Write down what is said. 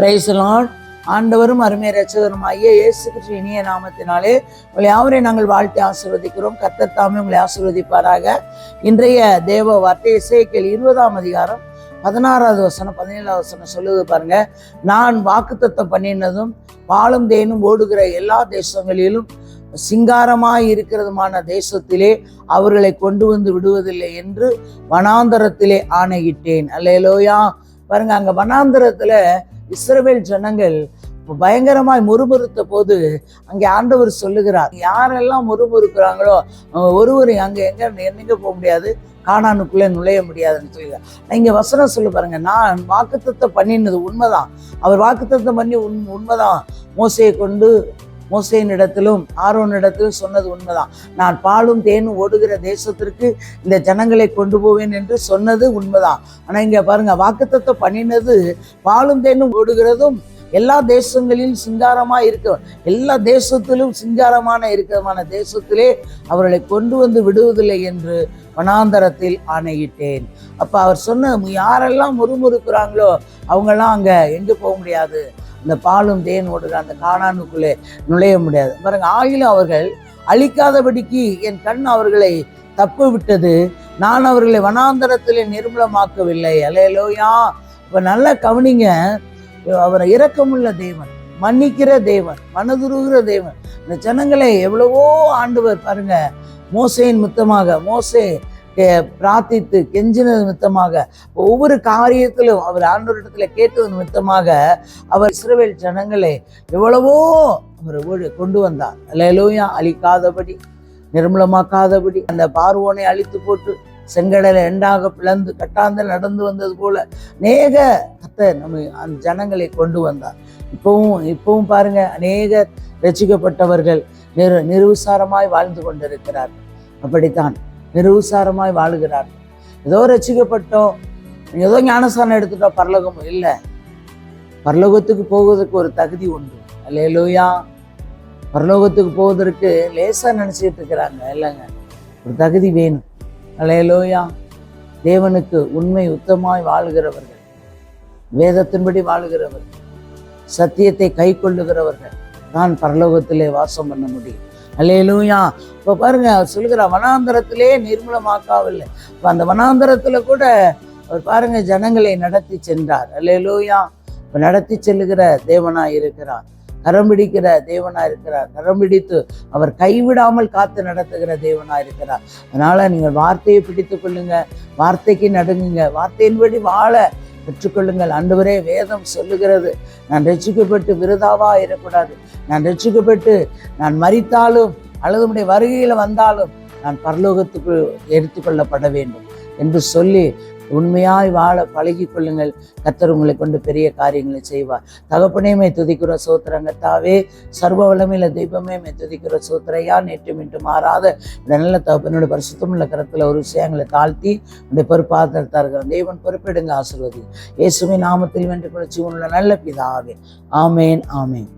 பிரைசலான் ஆண்டவரும் அருமை ரட்சகரும் ஐயா இயேசு கிறிஸ்து இனிய நாமத்தினாலே உங்களை யாவரை நாங்கள் வாழ்த்தி ஆசீர்வதிக்கிறோம். கத்தத்தாமே உங்களை ஆசிர்வதிப்பாராக. இன்றைய தேவ வார்த்தை இசைக்கல் இருபதாம் அதிகாரம் பதினாறாவது வசனம் பதினேழாவது வசனம் சொல்லுவது பாருங்க. நான் வாக்குத்தத்தம் பண்ணினதும் பாலும் தேனும் ஓடுகிற எல்லா தேசங்களிலும் சிங்காரமாய் இருக்கிறதுமான தேசத்திலே அவர்களை கொண்டு வந்து விடுவதில்லை என்று வனாந்தரத்திலே ஆணையிட்டேன். அல்லையிலோயா பாருங்க அங்கே வனாந்தரத்தில் இஸ்ரவேல் ஜனங்கள் பயங்கரமாய் முறுமுறுத்த போது அங்கே ஆண்டவர் சொல்லுகிறார். யாரெல்லாம் முறுமுறுக்கிறாங்களோ அவங்க ஒருவரும் அங்கே எங்க எங்க போக முடியாது? காணானுக்குள்ளே நுழைய முடியாதுன்னு சொல்லுகிறார். இங்கே வசனம் சொல்லு பாருங்க. நான் வாக்குத்தத்தை பண்ணினது உண்மைதான். அவர் வாக்குத்தத்தம் பண்ணி உண் உண்மைதான். மோசையை கொண்டு மோசையின் இடத்திலும் சொன்னது உண்மைதான். நான் பாலும் தேனும் ஓடுகிற தேசத்திற்கு இந்த ஜனங்களை கொண்டு போவேன் என்று சொன்னது உண்மைதான். ஆனால் இங்கே பாருங்கள் வாக்குத்தத்தை பண்ணினது பாலும் தேனும் ஓடுகிறதும் எல்லா தேசங்களிலும் சிங்காரமாக இருக்க எல்லா தேசத்திலும் சிங்காரமான இருக்கிறமான தேசத்திலே அவர்களை கொண்டு வந்து விடுவதில்லை என்று வனாந்தரத்தில் ஆணையிட்டேன். அப்போ அவர் சொன்ன யாரெல்லாம் முறுமுறுக்கிறாங்களோ அவங்கெல்லாம் அங்கே எங்கே போக முடியாது? இந்த பாலும் தேன் ஓடுகிற அந்த காணானுக்குள்ளே நுழைய முடியாது. பாருங்க ஆயிலும் அவர்கள் அழிக்காதபடிக்கு என் கண் அவர்களை தப்பு விட்டது நான் அவர்களை வனாந்தரத்திலே நிர்மலமாக்கவில்லை. அலையலோயா இப்போ நல்லா கவனிங்க அவர் இரக்கமுள்ள தேவன் மன்னிக்கிற தேவன் மனதுருகிற தேவன். இந்த ஜனங்களை எவ்வளவோ ஆண்டவர் பாருங்க மோசையின் மித்தமாக மோசே பிரார்த்தித்து கெஞ்சினது நிமித்தமாக ஒவ்வொரு காரியத்திலும் அவர் ஆண்டோரிடத்துல கேட்டது நிமித்தமாக அவர் இஸ்ரவேல் ஜனங்களை எவ்வளவோ அவர் கொண்டு வந்தார். லலூயா அழிக்காதபடி நிர்மூலமாக்காதபடி அந்த பார்வோனை அழித்து போட்டு செங்கடலை எண்டாக பிளந்து கட்டாந்தல் நடந்து வந்தது போல அநேக கத்தை நம்ம அந்த ஜனங்களை கொண்டு வந்தார். இப்பவும் இப்பவும் பாருங்க அநேக ரசிக்கப்பட்டவர்கள் நிரு நிருவிசாரமாய் வாழ்ந்து கொண்டிருக்கிறார் அப்படித்தான். நிருவிசாரமாய் வாழுகிறார். ஏதோ ரசிக்கப்பட்டோம். ஏதோ ஞானஸ்தானம் எடுத்துட்டோம் பரலோகம் இல்லை. பரலோகத்துக்கு போவதற்கு ஒரு தகுதி உண்டு. அல்லேலூயா. பரலோகத்துக்கு போவதற்கு லேசாக நினச்சிட்டு இருக்கிறாங்க இல்லைங்க. ஒரு தகுதி வேணும். அல்லேலூயா. தேவனுக்கு உண்மை உத்தமாய் வாழுகிறவர்கள். வேதத்தின்படி வாழுகிறவர்கள். சத்தியத்தை கை கொள்ளுகிறவர்கள். தான் பரலோகத்திலே வாசம் பண்ண முடியும். அல்லையிலூயா இப்போ பாருங்க அவர் சொல்லுகிற வனாந்தரத்திலே நிர்மூலமாக்காவில்லை. இப்போ அந்த வனாந்தரத்தில் கூட அவர் பாருங்க ஜனங்களை நடத்தி சென்றார். அல்லையிலூயா இப்போ நடத்தி செல்லுகிற தேவனாக இருக்கிறார். கரம் பிடிக்கிற தேவனாக இருக்கிறார். கரம் பிடித்து அவர் கைவிடாமல் காத்து நடத்துகிற தேவனாக இருக்கிறார். அதனால் நீங்கள் வார்த்தையை பிடித்து கொள்ளுங்க வார்த்தைக்கு நடுங்குங்க வார்த்தையின்படி வாழ பெற்றுக்கொள்ளுங்கள். ஆண்டவரே வேதம் சொல்லுகிறது. நான் ரட்சிக்கப்பட்டு விருதாவா இருக்கக்கூடாது. நான் ரட்சிக்கப்பட்டு நான் மறித்தாலும் அல்லது உடைய வருகையில் வந்தாலும் நான் பரலோகத்துக்கு எடுத்துக்கொள்ளப்பட வேண்டும் என்று சொல்லி உண்மையாய் வாழ பழகி கொள்ளுங்கள். கத்தர் உங்களை கொண்டு பெரிய காரியங்களை செய்வார். தகப்பனையுமே துதிக்கிற சோத்திரங்கத்தாவே சர்வ வளமையில தெய்வமே மே துதிக்கிற சோத்திரையா நேற்று மீண்டும் மாறாத இந்த நல்ல தகப்பனோட பரிசுத்தமுள்ள கரத்தில் ஒரு விஷயங்களை தாழ்த்தி உடைய பொறுப்பாக தெய்வன் தேவன் பொறுப்பெடுங்க ஆசிர்வதி இயேசுவின் நாமத்தில் வென்று கொள்ள உள்ள நல்ல பிதாவே. ஆமேன் ஆமேன்.